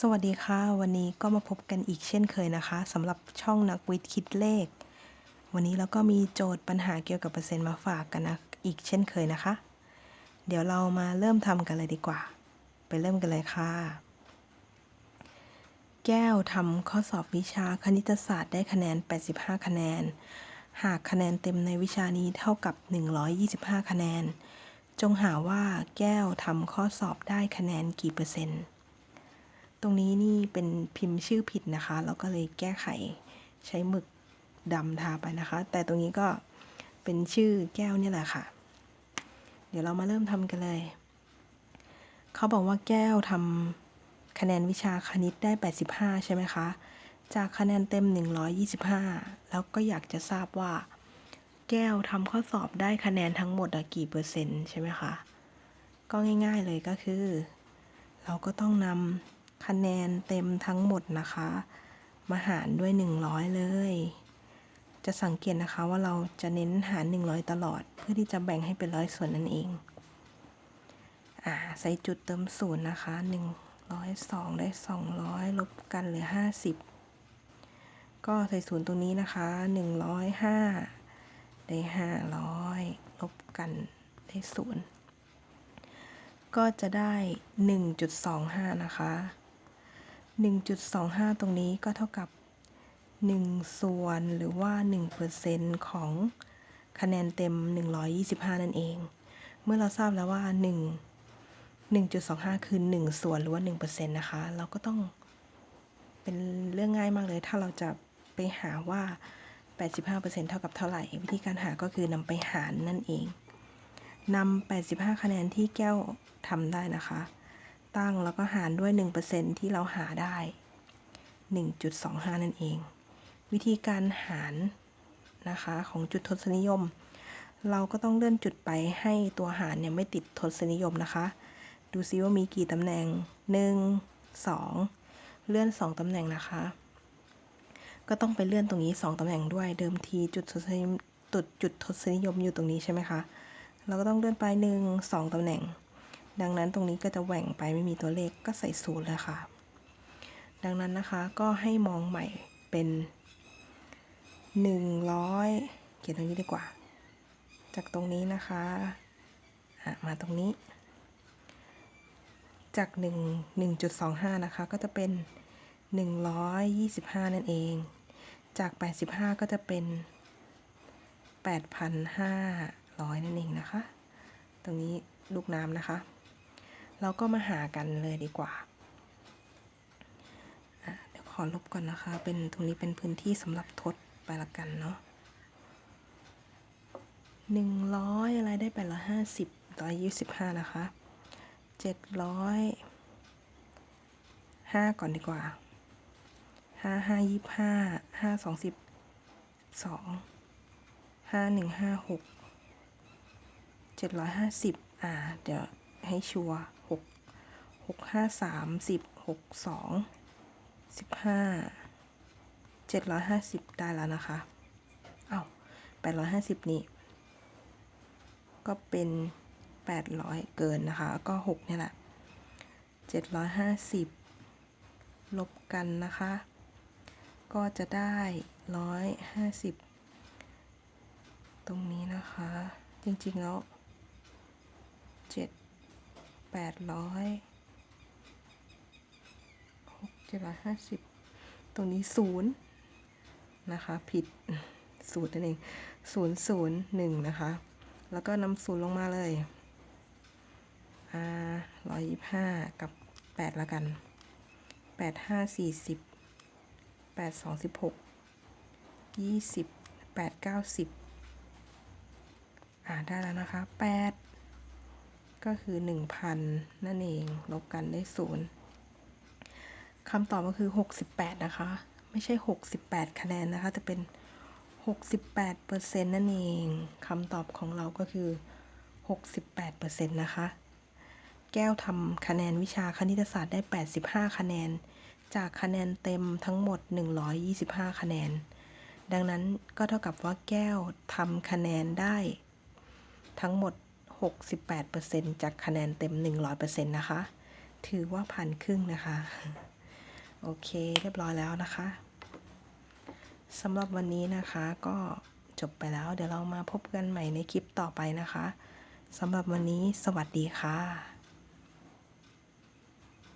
สวัสดีค่ะ วันนี้ก็มาพบกันอีกเช่นเคยนะคะสำหรับช่องนักวิทย์คิดเลข วันนี้เราก็มีโจทย์ปัญหาเกี่ยวกับเปอร์เซ็นต์มาฝากกันนะอีกเช่นเคยนะคะ เดี๋ยวเรามาเริ่มทำกันเลยดีกว่า ไปเริ่มกันเลยค่ะ แก้วทำข้อสอบวิชาคณิตศาสตร์ได้คะแนน 85 คะแนน หากคะแนนเต็มในวิชานี้เท่ากับ 125 คะแนน จงหาว่าแก้วทำข้อสอบได้คะแนนกี่เปอร์เซ็นต์ ตรงนี้นี่เป็นพิมพ์ชื่อผิดนะคะแล้วก็เลยแก้ไขใช้หมึกดำทาไปนะคะ แต่ตรงนี้ก็เป็นชื่อแก้วนี่แหละค่ะ เดี๋ยวเรามาเริ่มทำกันเลย เขาบอกว่าแก้วทำคะแนนวิชาคณิตได้ 85 ใช่ไหมคะ จากคะแนนเต็ม 125 แล้วก็อยากจะทราบว่า แก้วทำข้อสอบได้คะแนนทั้งหมดกี่เปอร์เซ็นต์ใช่ไหมคะ ก็ง่ายๆเลยก็คือ เราก็ต้องนำ คะแนนเต็มทั้งหมดนะคะ มาหารด้วย 100 เลย จะสังเกตนะคะว่าเราจะเน้นหาร 100 ตลอด เพื่อที่จะแบ่งให้เป็นร้อยส่วนนั่นเอง อ่า ใส่จุดเติมศูนย์นะคะ 102 ได้ 200 ลบกันเหลือ 50 ก็ใส่ศูนย์ตรงนี้นะคะ 105 ได้ 500 ลบกันได้ศูนย์ก็จะได้ 1.25 นะคะ 1.25 ตรงนี้ก็เท่ากับ 1 ส่วนหรือว่า 1%ของคะแนนเต็ม 125 นั่นเอง เมื่อเราทราบแล้วว่า 1 1.25 คือ 1 ส่วนหรือว่า 1%นะคะ เราก็ต้องเป็นเรื่องง่ายมากเลย ถ้าเราจะไปหาว่า 85%เท่ากับเท่าไหร่ วิธีการหาก็คือนำไปหารนั่นเองนำ85 คะแนนที่แก้วทำได้นะคะ ตั้งแล้วก็หารด้วย 1%ที่เราหาได้ 1.25 นั่นเอง วิธีการหารนะคะของจุดทศนิยม เราก็ต้องเลื่อนจุดไปให้ตัวหารเนี่ยไม่ติดทศนิยมนะคะ ดูซิว่ามีกี่ตำแหน่ง 1 2 เลื่อน 2 ตำแหน่งนะคะ ก็ต้องไปเลื่อนตรงนี้ 2 ตำแหน่งด้วยเดิมทีจุดทศนิยมจุดจุดทศนิยมอยู่ตรงนี้ใช่ไหมคะ เราก็ต้องเลื่อนไป 1 2 ตำแหน่ง ดังนั้นตรงนี้ก็จะแหว่งไปไม่มีตัวเลขก็ใส่ศูนย์เลยค่ะ ดังนั้นนะคะก็ให้มองใหม่เป็น100 เขียนตรงนี้ดีกว่า จากตรงนี้นะคะะมาตรงนี้ จาก 1 1.25 นะคะ ก็จะเป็น 125 นั่นเอง จาก 85 ก็จะเป็น 8,500 นั่นเองนะคะ ตรงนี้ลูกน้ำนะคะ เราก็มาหากันเลยดีกว่าเดี๋ยวขอลบก่อนนะคะ เป็นตรงนี้เป็นพื้นที่สำหรับทดไปละกันเนาะหนึ่งร้อยอะไรได้แปดร้อยห้าสิบร้อยยี่สิบห้านะคะเจ็ดร้อยห้าก่อนดีกว่าห้าห้ายี่ห้าห้าสองสิบสองห้าหนึ่งห้าหกเจ็ดร้อยห้าสิบอ่า เดี๋ยวให้ชัวหก หกห้าสามสิบหกสองสิบห้าเจ็ดร้อยห้าสิบได้แล้วนะคะอ้าแปดร้อยห้าสิบนี่ก็เป็นแปดร้อยเกินนะคะ ก็หกเนี่ยแหละเจ็ดร้อยห้าสิบลบกันนะคะ ก็จะได้ร้อยห้าสิบตรงนี้นะคะ จริงๆแล้วเจ็ดแปดร้อย เจ็ดร้อยห้าสิบตรงนี้ศูนย์นะคะ ผิดศูนย์นั่นเองศูนย์ศูนย์หนึ่งนะคะ แล้วก็นำศูนย์ลงมาเลยอ่าร้อยยี่ห้ากับแปดละกันแปดห้าสี่สิบแปดสองสิบหกยี่สิบแปดเก้าสิบอ่าได้แล้วนะคะแปดก็คือ1,000นั่นเองลบกันได้ศูนย์ คำตอบก็คือ 68 นะคะ ไม่ใช่ 68 คะแนนนะคะแต่เป็น 68%นั่นเองคำตอบของเราก็คือ 68%นะคะ แก้วทำคะแนนวิชาคณิตศาสตร์ได้ 85 คะแนน จากคะแนนเต็มทั้งหมด 125 คะแนน ดังนั้นก็เท่ากับว่าแก้วทำคะแนนได้ทั้งหมด 68%จากคะแนนเต็ม 100%นะคะ ถือว่าผ่านครึ่งนะคะ โอเคเรียบร้อยแล้วนะคะสำหรับวันนี้นะคะก็จบไปแล้วเดี๋ยวเรามาพบกันใหม่ในคลิปต่อไปนะคะสำหรับวันนี้สวัสดีค่ะ